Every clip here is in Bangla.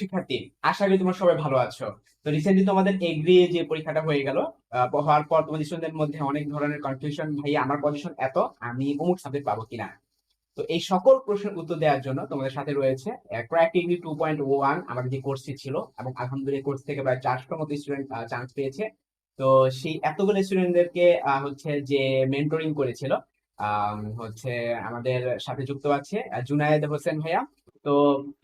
শিক্ষার্থী। আশা করি তোমরা সবাই ভালো আছো। তো রিসেন্টলি তোমাদের এগ্রি যে পরীক্ষাটা হয়ে গেল হওয়ার পর তোমাদের স্টুডেন্টদের মধ্যে অনেক ধরনের কনফিউশন ভাই আমার পজিশন এত, আমি অমুক সাবজেক্ট পাবো কিনা? তো এই সকল প্রশ্নের উত্তর দেওয়ার জন্য তোমাদের সাথে রয়েছে crack degree two point one আমাদের যে কোর্সটি ছিল, এবং আলহামদুলিল্লাহ কোর্স থেকে প্রায় চারশোর মতো স্টুডেন্ট চান্স পেয়েছে। তো সেই এতগুলো স্টুডেন্টদেরকে হচ্ছে যে মেন্টরিং করেছিল হচ্ছে আমাদের সাথে যুক্ত আছে জুনায়েদ হোসেন ভাইয়া। তো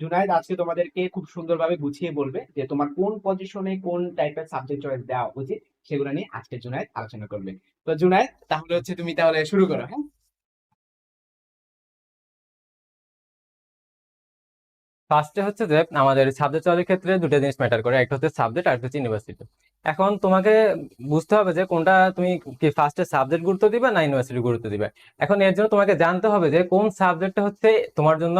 জুনায়দ আজকে তোমাদেরকে খুব সুন্দরভাবে গুছিয়ে বলবে যে তোমার কোন পজিশনে কোন টাইপের সাবজেক্ট চয়েস দেওয়া উচিত, সেগুলো নিয়ে আজকে জুনায়দ আলোচনা করবে। তো জুনায়দ তাহলে হচ্ছে তুমি তাহলে শুরু করো হ্যাঁ? ফার্স্টে হচ্ছে যে, আমাদের সাবজেক্ট চয়েসের ক্ষেত্রে দুটো জিনিস ম্যাটার করে। একটা হচ্ছে সাবজেক্ট আর একটা হচ্ছে ইউনিভার্সিটি এখন তোমাকে বুঝতে হবে যে, কোনটা তুমি কি ফার্স্টে সাবজেক্ট গুরুত্ব দিবে না ইউনিভার্সিটি গুরুত্ব দিবে? এখন এর জন্য তোমাকে জানতে হবে যে, কোন সাবজেক্টটা হচ্ছে তোমার জন্য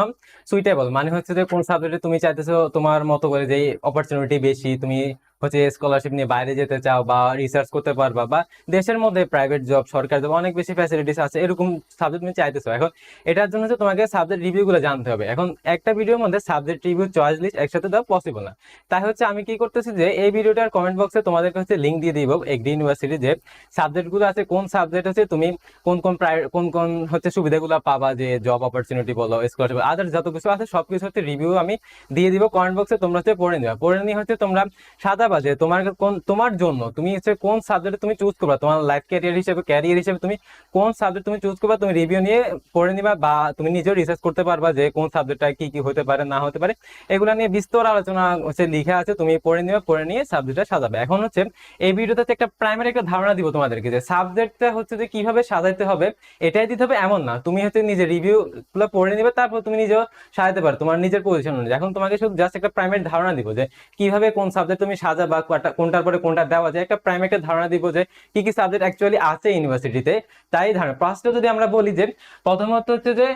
সুইটেবল মানে হচ্ছে যে, কোন সাবজেক্টে তুমি চাইতেছো তোমার মতো করে যে অপরচুনিটি বেশি, তুমি হচ্ছে স্কলারশিপ নিয়ে বাইরে যেতে চাও বা রিসার্চ করতে পারবা বা দেশের মধ্যে প্রাইভেট জব সরকার জব অনেক বেশি ফ্যাসিলিটিস আছে, এরকম সাবজেক্ট তুমি চাইতেছো। এখন এটার জন্য হচ্ছে তোমাকে সাবজেক্ট রিভিউ গুলো জানতে হবে। এখন একটা ভিডিওর মধ্যে সাবজেক্ট রিভিউ চয়েস লিস্ট একসাথে দেওয়া পসিবল না। তাই হচ্ছে আমি কি করতেছি যে, এই ভিডিওটার কমেন্ট বক্সে তোমাদেরকে হচ্ছে লিঙ্ক দিয়ে দিব এগ্রি ইউনিভার্সিটি যে সাবজেক্টগুলো আছে, কোন সাবজেক্ট হচ্ছে তুমি কোন কোন প্রাই- কোন কোন হচ্ছে সুবিধাগুলো পাবা যে জব অপরচুনিটি বলো স্কলারশিপ আদার যত কিছু আছে সবকিছু হচ্ছে রিভিউ আমি দিয়ে দিব। কমেন্ট বক্সে তোমরা হচ্ছে পড়ে নিবা। পড়ে নিয়ে হচ্ছে তোমরা সাদা বাজে তোমার কোন, তোমার জন্য তুমি হচ্ছে কোন সাবজেক্ট তুমি চুজ করবা? তোমার লাইফ ক্যারিয়ার হিসেবে ক্যারিয়ার হিসেবে তুমি কোন সাবজেক্ট তুমি চুজ করবা? তুমি রিভিউ নিয়ে পড়ে নিবা বা তুমি নিজেও রিসার্চ করতে পারবা যে কোন সাবজেক্টটা কি কি হতে পারে, না হতে পারে। এগুলো নিয়ে বিস্তর আলোচনা হচ্ছে লিখে আছে, তুমি পড়ে নিবে, পড়ে নিয়ে সাবজেক্টটা সাজাবে। এখন হচ্ছে এই ভিডিওতে একটা প্রাইমারি একটা ধারণা দিব তোমাদেরকে যে সাবজেক্টটা হচ্ছে যে কীভাবে সাজাইতে হবে, এটাই দিতে হবে এমন না। তুমি হচ্ছে নিজে রিভিউ গুলো পড়ে নিবে, তারপর তুমি নিজেও সাজাতে পারো তোমার নিজের পজিশন অনুযায়ী। এখন তোমাকে শুধু জাস্ট একটা প্রাইমারি ধারণা দিব যে কীভাবে কোন সাবজেক্ট তুমি সাজাবা বা কোনটার পরে কোনটা দেওয়া যায়, একটা প্রাইম একটা ধারণা দিব যে কি কি সাবজেক্ট অ্যাকচুয়ালি আছে ইউনিভার্সিটিতে তাই ধারণা ফার্স্টে যদি আমরা বলি যে প্রথমত হচ্ছে যে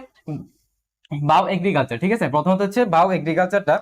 বাও এগ্রিকালচার ঠিক আছে? প্রথমত হচ্ছে বাও এগ্রিকালচারটা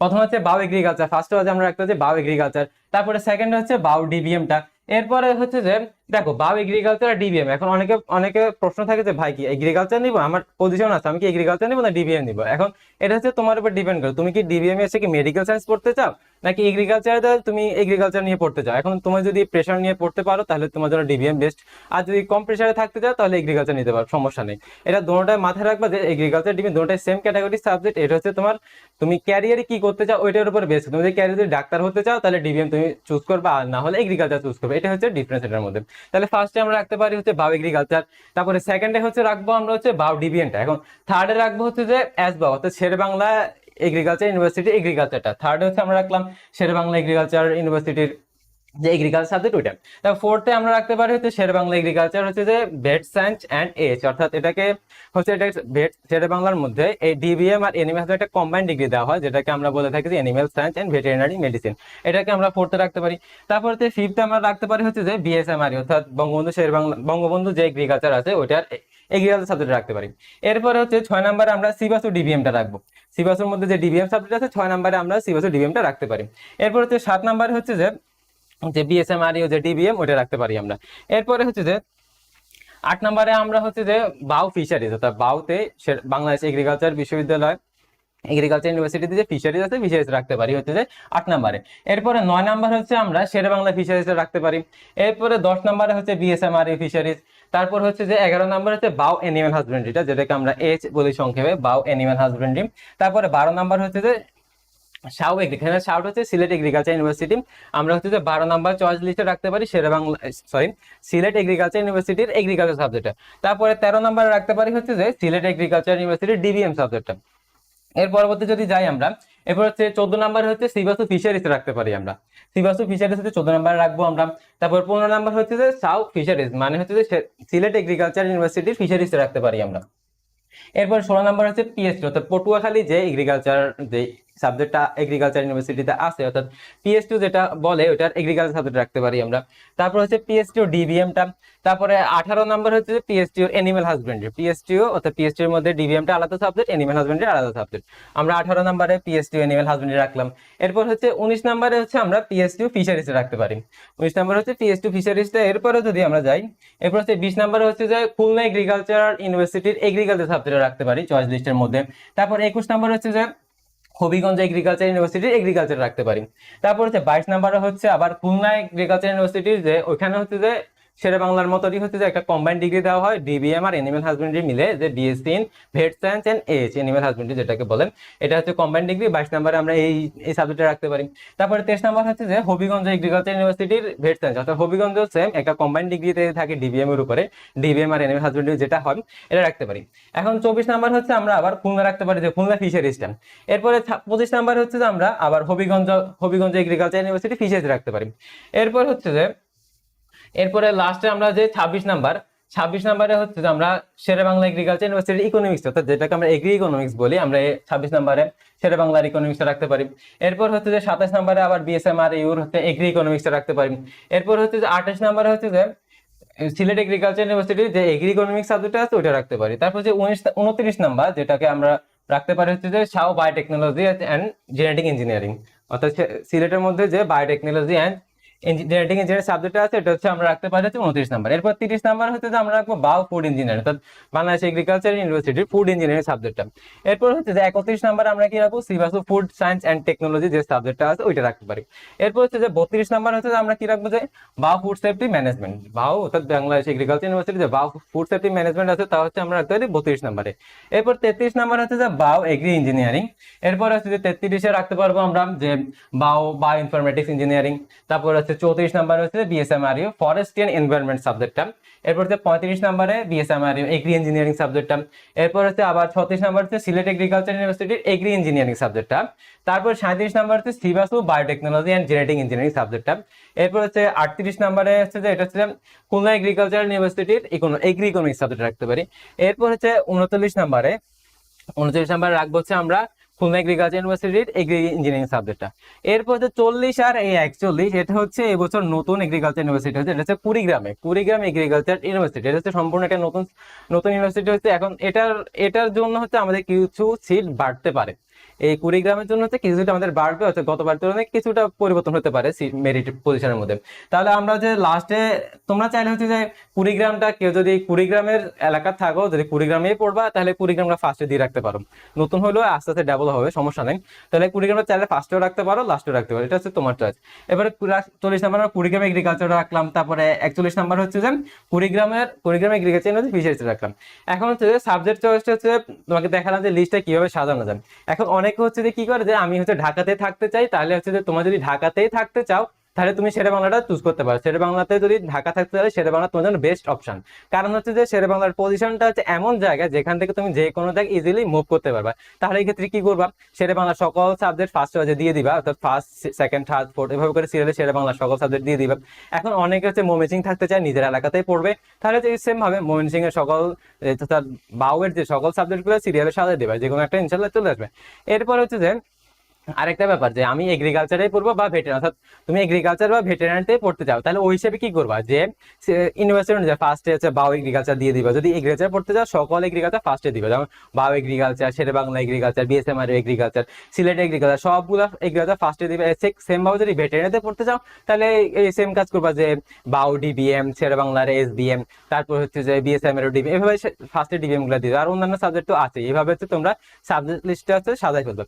প্রথম হচ্ছে বাও এগ্রিকালচার ফার্স্ট হচ্ছে আমরা একটা হচ্ছে বাও এগ্রিকালচার তারপরে সেকেন্ড হচ্ছে বাও ডিবিএমটা এরপরে হচ্ছে যে দেখো বাও এগ্রিকালচার আর ডিবিএম এখন অনেকে অনেকে প্রশ্ন থাকে যে, ভাই, কি এগ্রিকালচার নিবো? আমার পজিশন আছে, আমি কি এগ্রিকালচার নিবো না ডিবিএম নিবো? এখন এটা হচ্ছে তোমার উপর ডিপেন্ড করে, তুমি কি ডিবিএম এসে কি মেডিকেল সায়েন্স পড়তে চাও? নাকি এগ্রিকালচার তুমি এগ্রিকালচার নিয়ে পড়তে চাও? এখন তুমি যদি প্রেশার নিয়ে পড়তে পারো, তাহলে তোমার জন্য ডিবিএম বেস্ট আর যদি কম প্রেশারে থাকতে চাও, তাহলে এগ্রিকালচার নিতে পারো, সমস্যা নেই। এটা দুটোটাই মাথায় রাখবা যে এগ্রিকালচার ডিবিএম দুটোটাই সেম ক্যাটাগরি সাবজেক্ট এটা হচ্ছে তোমার তুমি ক্যারিয়ারে কি করতে চাও, ওইটার উপর বেস্ট তুমি যদি ক্যারিয়ারে ডাক্তার হতে চাও, তাহলে ডিবিএম তুমি চুজ করবে, আর না হলে এগ্রিকালচার চুজ করবে। এটা হচ্ছে ডিফারেন্স এটার মধ্যে। তাহলে ফার্স্টে আমরা রাখতে পারি হচ্ছে বাউ এগ্রিকালচার তারপরে সেকেন্ডে হচ্ছে রাখব আমরা হচ্ছে বাউ ডিভিয়েন্টটা এখন থার্ডে রাখব হচ্ছে যে অ্যাস বা অর্থাৎ শের বাংলা এগ্রিকালচার ইউনিভার্সিটি এগ্রিকালচারটা থার্ডে হচ্ছে আমরা রাখলাম শের বাংলা এগ্রিকালচার ইউনিভার্সিটির যে এগ্রিকালচার সাবজেক্ট ওইটা। তারপর ফোর্থে আমরা রাখতে পারি হচ্ছে শের বাংলা এগ্রিকালচার হচ্ছে যে ভেট সায়েন্স অ্যান্ড এজ অর্থাৎ এটাকে হচ্ছে এটা ভেট শের বাংলার মধ্যে এই ডিবিএম আর এনিমেল একটা কম্বাইন্ড ডিগ্রি দেওয়া হয়, যেটাকে আমরা বলে থাকি যে animal science and veterinary medicine এটাকে আমরা ফোর্থে রাখতে পারি। তারপর হচ্ছে ফিফথে আমরা রাখতে পারি হচ্ছে যে বিএসএমআরই অর্থাৎ বঙ্গবন্ধু শের বাংলা, বঙ্গবন্ধু যে এগ্রিকালচার আছে, ওইটার এগ্রিকালচার সাবজেক্ট রাখতে পারি। এরপরে হচ্ছে ছয় নম্বরে আমরা সিবাস সিবাসু ডিবিএমটা রাখব। সিবাসুর মধ্যে যে ডিবিএম সাবজেক্ট আছে, ছয় নম্বরে আমরা সিবাস সিবাসু ডিবিএমটা রাখতে পারি। এরপর হচ্ছে সাত নম্বরে হচ্ছে যে যে বিএসএমআরইও যে ডিবিএম ওটা রাখতে পারি আমরা। এরপরে হচ্ছে যে, আট নম্বরে আমরা হচ্ছে যে, বাউ ফিশারিজ, অর্থাৎ বাউতে বাংলাদেশ এগ্রিকালচার বিশ্ববিদ্যালয় এগ্রিকালচার ইউনিভার্সিটিতে যে ফিশারিজ আছে ফিশারিজ রাখতে পারি হচ্ছে যে আট নম্বরে। এরপরে নয় নাম্বার হচ্ছে আমরা শেরে বাংলা ফিশারিজ রাখতে পারি। এরপরে দশ নম্বরে হচ্ছে বিএসএমআর ফিশারিজ তারপর হচ্ছে যে এগারো নম্বর হচ্ছে বাউ অ্যানিমেল হাজবেন্ড্রিটা যেটাকে আমরা এইচ বলি সংক্ষেপে, বাউ অ্যানিমেল হাজবেন্ড্রি তারপরে বারো নম্বর হচ্ছে যে সাউ এগ্রিকালচার সাউট হচ্ছে সিলেট এগ্রিকালচার ইউনিভার্সিটি আমরা হচ্ছে বারো নাম্বার চয়েস লিস্টে রাখতে পারি শেরে বাংলা সরি সিলেট এগ্রিকালচার ইউনিভার্সিটির এগ্রিকালচার সাবজেক্টটা তারপরে তেরো নাম্বারে রাখতে পারি হচ্ছে যে সিলেট এগ্রিকালচার ইউনিভার্সিটির ডিবিএম সাবজেক্টটা এর পরবর্তী যদি যাই আমরা, এরপর হচ্ছে চোদ্দ নাম্বার হচ্ছে সিবাসু ফিশারিজ রাখতে পারি আমরা। সিবাসু ফিশারিজ হচ্ছে চোদ্দ নাম্বার রাখব আমরা। তারপর পনেরো নাম্বার হচ্ছে যে সাউ ফিশারিজ মানে হচ্ছে যে সিলেট এগ্রিকালচার ইউনিভার্সিটির ফিশারিজ রাখতে পারি আমরা। এরপর ষোলো নম্বর হচ্ছে পিএসটি অর্থাৎ পটুয়াখালী যে এগ্রিকালচার যে সাবজেক্টটা এগ্রিকালচার ইউনিভার্সিটিতে আছে, অর্থাৎ পিএসটি যেটা বলে, ওটার এগ্রিকালচার সাবজেক্ট রাখতে পারি আমরা। তারপর হচ্ছে পিএসটিও ডিবিএমটা তারপরে আঠারো নাম্বার হচ্ছে যে পিএসটিও এনিমেল হাজবেন্ডারি পিএসটিও অর্থাৎ পিএসটির মধ্যে ডিবিএমটা আলাদা সাবজেক্ট এনিমেল হাজবেন্ডারি আলাদা সাবজেক্ট আমরা আঠারো নাম্বারে পিএসটিও এনিমেল হাজবেন্ডারি রাখলাম। এরপর হচ্ছে উনিশ নাম্বারে হচ্ছে আমরা পিএসটিও ফিশারিজ রাখতে পারি। উনিশ নম্বর হচ্ছে পিএসটিও ফিশারিজটা এরপরে যদি আমরা যাই, এরপর হচ্ছে বিশ নাম্বার হচ্ছে যে খুলনা এগ্রিকালচার ইউনিভার্সিটির এগ্রিকালচার সাবজেক্ট রাখতে পারি চয়েস লিস্টের মধ্যে। তারপর একুশ নম্বর হচ্ছে যে হবিগঞ্জ এগ্রিকালচার ইউনিভার্সিটির এগ্রিকালচার রাখতে পারি। তারপর হচ্ছে বাইশ নাম্বারে হচ্ছে আবার খুলনা এগ্রিকালচার ইউনিভার্সিটির যে, ওইখানে হচ্ছে যে শেরে বাংলার মতোই হচ্ছে যে একটা কম্বাইন ডিগ্রি দেওয়া হয় ডিবিএম আর এনিমেল হাজবেন্ডারি মিলে যে BSc in vet science and H animal husbandry যেটাকে বলেন, এটা হচ্ছে কম্বাইন ডিগ্রি বাইশ নাম্বারে আমরা এই এই সাবজেক্টে রাখতে পারি। তারপরে তেইশ নাম্বার হচ্ছে যে হবিগঞ্জ এগ্রিকালচার ইউনিভার্সিটির ভেট সায়েন্স অর্থাৎ হবিগঞ্জ সেম একটা কম্বাইন ডিগ্রিতে থাকে ডিবিএম এর উপরে ডিবিএম আর এনিমেল হাজবেন্ডারি যেটা হয়, এটা রাখতে পারি। এখন চব্বিশ নাম্বার হচ্ছে আমরা আবার খুলনা রাখতে পারি যে খুলনা ফিশারিজ স্ট্যান্ড এরপরে পঁচিশ নাম্বার হচ্ছে যে আমরা আবার Habiganj Habiganj agriculture university fisheries রাখতে পারি। এরপর হচ্ছে যে এরপরে লাস্টে আমরা যে ছাব্বিশ নাম্বার, ছাব্বিশ নাম্বারে হচ্ছে যে আমরা Shere Bangla agriculture university economics অর্থাৎ যেটাকে আমরা এগ্রি ইকোনমিক্স বলি, আমরা ছাব্বিশ নাম্বারে শেরে বাংলার ইকোনমিক্স রাখতে পারি। এরপর হচ্ছে যে সাতাশ নাম্বারে আবার বিএসএমআর ইউর হচ্ছে এগ্রি ইকোনমিক্স রাখতে পারি। এরপর হচ্ছে যে আঠাশ নাম্বারে হচ্ছে যে সিলেট এগ্রিকালচার ইউনিভার্সিটির যে এগ্রি ইকোনমিক্স সাবজেক্ট আছে ওটা রাখতে পারি। তারপর যে উনিশ, উনত্রিশ নাম্বার যেটাকে আমরা রাখতে পারি হচ্ছে যে Sao biotechnology and genetic engineering অর্থাৎ সিলেটের মধ্যে যে biotechnology and genetic engineering subject আছে, এটা হচ্ছে আমরা রাখতে পারি হচ্ছে উনত্রিশ নাম্বার। এরপর তিরিশ নাম্বার হচ্ছে যে আমরা রাখব বাও ফুড ইঞ্জিনিয়ারিং অর্থাৎ বাংলাদেশ এগ্রিকালচার ইউনিভার্সিটির ফুড ইঞ্জিনিয়ারিং সাবজেক্টটা এরপর হচ্ছে যে একত্রিশ নাম্বার আমরা কি রাখব? সিবাসু ফুড সায়েন্স অ্যান্ড টেকনোলজি যে সাবজেক্টটা আছে, ওইটা রাখতে পারি। এরপর হচ্ছে যে বত্রিশ নাম্বার হচ্ছে যে আমরা কি রাখব যে BAU food safety management BAU অর্থাৎ বাংলাদেশ এগ্রিকালচার ইউনিভার্সিটি যে বাও ফুড সেফটি ম্যানেজমেন্ট আছে, তা হচ্ছে আমরা রাখতে পারি বত্রিশ নাম্বারে। এরপর তেত্রিশ নাম্বার হচ্ছে যে বাও এগ্রি ইঞ্জিনিয়ারিং এরপর হচ্ছে যে তেত্রিশে রাখতে পারব আমরা যে বাও বায়ো ইনফরমেটিক্স ইঞ্জিনিয়ারিং তারপর হচ্ছে চৌত্রিশ নাম্বার হচ্ছে বিএসএমআরইউ ফরেস্ট্রি অ্যান্ড এনভায়রনমেন্ট সাবজেক্টটা এরপর হচ্ছে পঁয়ত্রিশ নাম্বারে বিএসএমআরইউ এগ্রি ইঞ্জিনিয়ারিং সাবজেক্টটা এরপর হচ্ছে আবার ছত্রিশ নাম্বার হচ্ছে সিলেট এগ্রিকালচার ইউনিভার্সিটির এগ্রি ইঞ্জিনিয়ারিং সাবজেক্টটা তারপর সাঁত্রিশ নাম্বার হচ্ছে সিবাসু বায়োটেকনোলজি অ্যান্ড জেনেটিক ইঞ্জিনিয়ারিং সাবজেক্টটা এরপর হচ্ছে আটত্রিশ নাম্বারে হচ্ছে যে এটা হচ্ছে খুলনা এগ্রিকালচার ইউনিভার্সিটির এগ্রি ইকোনমিক্স সাবজেক্ট রাখতে পারি। এরপর হচ্ছে উনচল্লিশ নাম্বারে, উনচল্লিশ নাম্বার রাখব হচ্ছে আমরা খুলনা এগ্রিকালচার ইউনিভার্সিটির এগ্রি ইঞ্জিনিয়ারিং সাবজেক্টটা এরপর হচ্ছে চল্লিশ আর এই একচল্লিশ, এটা হচ্ছে এবছর নতুন এগ্রিকালচার ইউনিভার্সিটি হচ্ছে, এটা হচ্ছে কুড়িগ্রামে কুড়িগ্রাম এগ্রিকালচার ইউনিভার্সিটি এটা হচ্ছে সম্পূর্ণ একটা নতুন নতুন ইউনিভার্সিটি হচ্ছে, এখন এটার এটার জন্য হচ্ছে আমাদের কিছু সিট বাড়তে পারে। এই কুড়িগ্রামের জন্য হচ্ছে কিছুটা আমাদের বাড়বে হচ্ছে গতবার তুলনায় কিছুটা পরিবর্তন হতে পারে মেরিট পজিশনের মধ্যে। তাহলে আমরা যে লাস্টে তোমরা চাইলে হচ্ছে যে কুড়িগ্রামটা কেউ যদি কুড়িগ্রামের এলাকা থাকো, যদি কুড়িগ্রামেই পড়বা, তাহলে কুড়িগ্রামটা ফার্স্টে দিয়ে রাখতে পারো। নতুন হলেও আস্তে আস্তে ডেভেলপ হবে, সমস্যা নেই। তাহলে কুড়িগ্রামটা চাইলে ফার্স্টেও রাখতে পারো লাস্টেও রাখতে পারো, এটা হচ্ছে তোমার চয়েস এবারে চল্লিশ নাম্বার আমরা কুড়িগ্রাম এগ্রিকালচার রাখলাম, তারপরে একচল্লিশ নাম্বার হচ্ছে যে কুড়িগ্রামের, কুড়িগ্রাম এগ্রিকালচার হচ্ছে ফিশারিজ রাখলাম। এখন হচ্ছে যে সাবজেক্ট চয়েসটা হচ্ছে, তোমাকে দেখালাম যে লিস্টটা কীভাবে সাজানো যায়। এখন অনেকে হচ্ছে যে কি করে যে আমি হচ্ছে ঢাকাতে থাকতে চাই, তাহলে হচ্ছে যে তোমার যদি ঢাকাতেই থাকতে চাও তাহলে তুমি শেরে বাংলাটা চুজ করতে পারো। শেরে বাংলাতে যদি ঢাকা থাকতে চাও শেরে বাংলা তোমার জন্য বেস্ট অপশন কারণ হচ্ছে যে শেরে বাংলার পজিশনটা হচ্ছে এমন জায়গা যেখান থেকে তুমি যে কোনো জায়গায় ইজিলি মুভ করতে পারবা। তাহলে এই ক্ষেত্রে কি করবা? শেরে বাংলা সকল সাবজেক্ট ফার্স্ট চয়েসে দিয়ে দিবা, অর্থাৎ ফার্স্ট সেকেন্ড থার্ড ফোর্থ এভাবে করে সিরিয়ালে শেরে বাংলা সকল সাবজেক্ট দিয়ে দিবা। এখন অনেকে হচ্ছে মমিসিং থাকতে চায়, নিজের এলাকাতেই পড়বে। তাহলে সেম ভাবে মমিসিং এর সকল বাউয়ের যে সকল সাবজেক্টগুলো সিরিয়ালে সাজিয়ে দেবে যে কোনো একটা ইনশাল্লাহ চলে আসবে। এরপর হচ্ছে যে আরেকটা ব্যাপার যে আমি এগ্রিকালচারে পড়ব বা ভেটেরিনারি অর্থাৎ তুমি এগ্রিকালচার বা ভেটেরিনারিতে পড়তে চাও, তাহলে ওই হিসেবে কি করবা? যে ইউনিভার্সিটি অনুযায়ী ফার্স্টে হচ্ছে বাও এগ্রিকালচার দিয়ে দিবা। যদি এগ্রিকালচার পড়তে চাও, সকল এগ্রিকালচার ফার্স্টে দিবা। যেমন BAU agriculture Shere Bangla agriculture BSMR agriculture Sylhet agriculture সবগুলো এগ্রিকালচার ফার্স্টে দিবে। সেম ভাবে যদি ভেটেরিনারিতে পড়তে চাও, তাহলে এই সেম কাজ করবা যে বাও ডিবিএম শেরে বাংলার এস বিএম তারপর হচ্ছে যে বিএসএম এর ডিবিএম এভাবে ফার্স্টে ডিবিএমগুলো দিবে। আর অন্যান্য সাবজেক্ট তো আছে এভাবে হচ্ছে তোমরা সাবজেক্ট লিস্টটা হচ্ছে সাজাই ফেলবে।